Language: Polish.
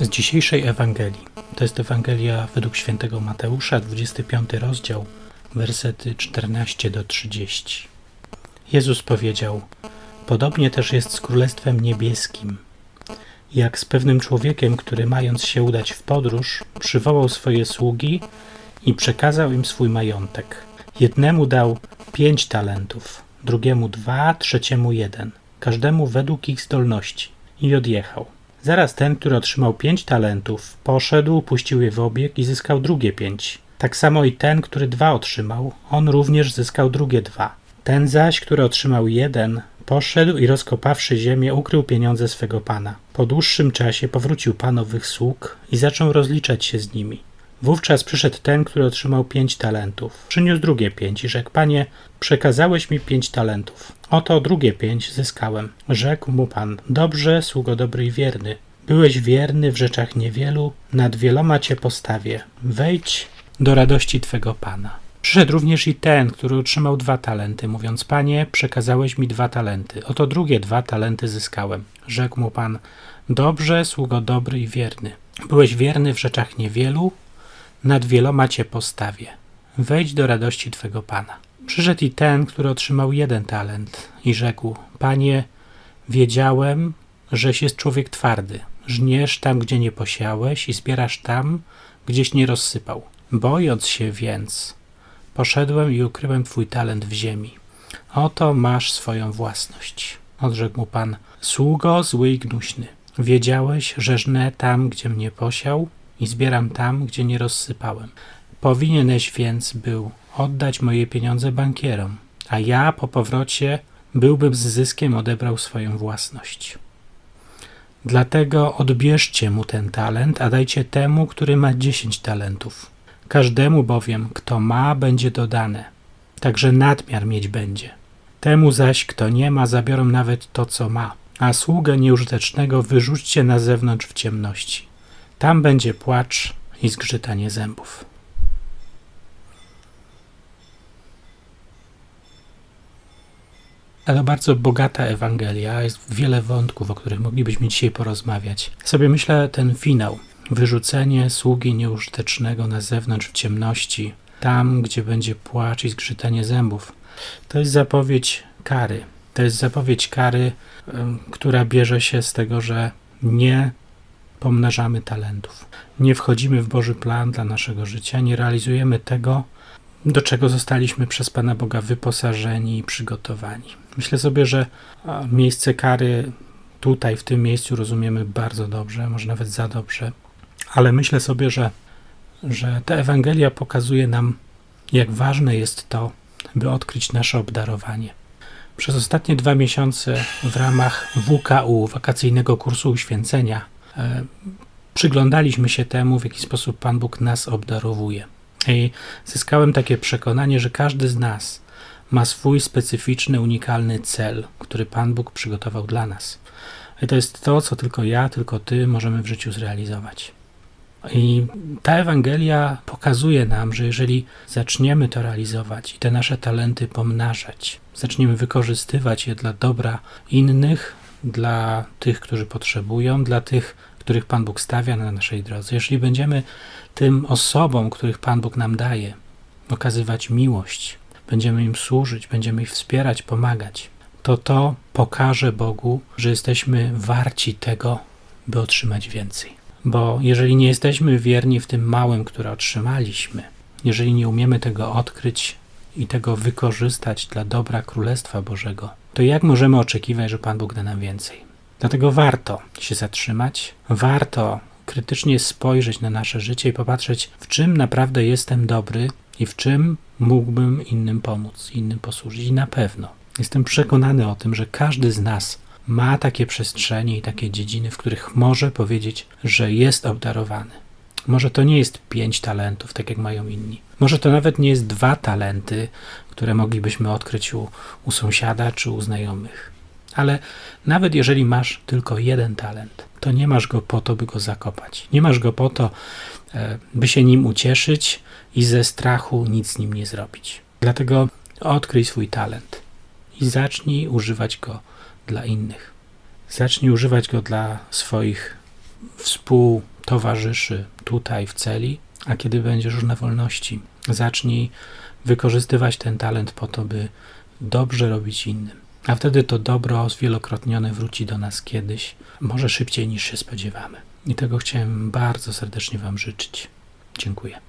z dzisiejszej Ewangelii. To jest Ewangelia według świętego Mateusza, 25 rozdział, wersety 14 do 30. Jezus powiedział: Podobnie też jest z Królestwem Niebieskim. Jak z pewnym człowiekiem, który mając się udać w podróż, przywołał swoje sługi i przekazał im swój majątek. Jednemu dał pięć talentów, drugiemu dwa, trzeciemu jeden, każdemu według ich zdolności i odjechał. Zaraz ten, który otrzymał pięć talentów, poszedł, puścił je w obieg i zyskał drugie pięć. Tak samo i ten, który dwa otrzymał, on również zyskał drugie dwa. Ten zaś, który otrzymał jeden, poszedł i rozkopawszy ziemię, ukrył pieniądze swego pana. Po dłuższym czasie powrócił pan owych sług i zaczął rozliczać się z nimi. Wówczas przyszedł ten, który otrzymał pięć talentów. Przyniósł drugie pięć i rzekł, panie, przekazałeś mi pięć talentów. Oto drugie pięć zyskałem. Rzekł mu pan, dobrze, sługo dobry i wierny. Byłeś wierny w rzeczach niewielu, nad wieloma cię postawię. Wejdź do radości twego pana. Przyszedł również i ten, który otrzymał dwa talenty, mówiąc: Panie, przekazałeś mi dwa talenty. Oto drugie dwa talenty zyskałem. Rzekł mu pan: Dobrze, sługo dobry i wierny. Byłeś wierny w rzeczach niewielu, nad wieloma cię postawię. Wejdź do radości twego pana. Przyszedł i ten, który otrzymał jeden talent i rzekł: Panie, wiedziałem, żeś jest człowiek twardy. Żniesz tam, gdzie nie posiałeś i zbierasz tam, gdzieś nie rozsypał. Bojąc się więc, poszedłem i ukryłem twój talent w ziemi. Oto masz swoją własność. Odrzekł mu pan: Sługo zły i gnuśny. Wiedziałeś, że żnę tam, gdzie mnie posiał i zbieram tam, gdzie nie rozsypałem. Powinieneś więc był oddać moje pieniądze bankierom, a ja po powrocie byłbym z zyskiem odebrał swoją własność. Dlatego odbierzcie mu ten talent, a dajcie temu, który ma dziesięć talentów. Każdemu bowiem, kto ma, będzie dodane, także nadmiar mieć będzie. Temu zaś, kto nie ma, zabiorą nawet to, co ma, a sługę nieużytecznego wyrzućcie na zewnątrz w ciemności. Tam będzie płacz i zgrzytanie zębów. Ale bardzo bogata Ewangelia, jest wiele wątków, o których moglibyśmy dzisiaj porozmawiać. Sobie myślę ten finał, wyrzucenie sługi nieużytecznego na zewnątrz w ciemności, tam, gdzie będzie płacz i zgrzytanie zębów. To jest zapowiedź kary. To jest zapowiedź kary, która bierze się z tego, że nie pomnażamy talentów. Nie wchodzimy w Boży plan dla naszego życia, nie realizujemy tego, do czego zostaliśmy przez Pana Boga wyposażeni i przygotowani. Myślę sobie, że miejsce kary tutaj, w tym miejscu rozumiemy bardzo dobrze, może nawet za dobrze, ale myślę sobie, że, że ta Ewangelia pokazuje nam, jak ważne jest to, by odkryć nasze obdarowanie. Przez ostatnie dwa miesiące w ramach WKU, wakacyjnego kursu uświęcenia, przyglądaliśmy się temu, w jaki sposób Pan Bóg nas obdarowuje. I zyskałem takie przekonanie, że każdy z nas ma swój specyficzny, unikalny cel, który Pan Bóg przygotował dla nas. I to jest to, co tylko ja, tylko Ty możemy w życiu zrealizować. I ta Ewangelia pokazuje nam, że jeżeli zaczniemy to realizować i te nasze talenty pomnażać, zaczniemy wykorzystywać je dla dobra innych, dla tych, którzy potrzebują, dla tych, których Pan Bóg stawia na naszej drodze, jeżeli będziemy tym osobom, których Pan Bóg nam daje, okazywać miłość, będziemy im służyć, będziemy ich wspierać, pomagać, to to pokaże Bogu, że jesteśmy warci tego, by otrzymać więcej. Bo jeżeli nie jesteśmy wierni w tym małym, które otrzymaliśmy, jeżeli nie umiemy tego odkryć i tego wykorzystać dla dobra Królestwa Bożego, to jak możemy oczekiwać, że Pan Bóg da nam więcej? Dlatego warto się zatrzymać, warto krytycznie spojrzeć na nasze życie i popatrzeć, w czym naprawdę jestem dobry i w czym mógłbym innym pomóc, innym posłużyć. I na pewno jestem przekonany o tym, że każdy z nas ma takie przestrzenie i takie dziedziny, w których może powiedzieć, że jest obdarowany. Może to nie jest pięć talentów, tak jak mają inni. Może to nawet nie jest dwa talenty, które moglibyśmy odkryć u, u sąsiada czy u znajomych. Ale nawet jeżeli masz tylko jeden talent, to nie masz go po to, by go zakopać. Nie masz go po to, e, by się nim ucieszyć i ze strachu nic z nim nie zrobić. Dlatego odkryj swój talent i zacznij używać go dla innych. Zacznij używać go dla swoich współtowarzyszy tutaj w celi, a kiedy będziesz już na wolności, zacznij wykorzystywać ten talent po to, by dobrze robić innym. A wtedy to dobro zwielokrotnione wróci do nas kiedyś, może szybciej niż się spodziewamy. I tego chciałem bardzo serdecznie Wam życzyć. Dziękuję.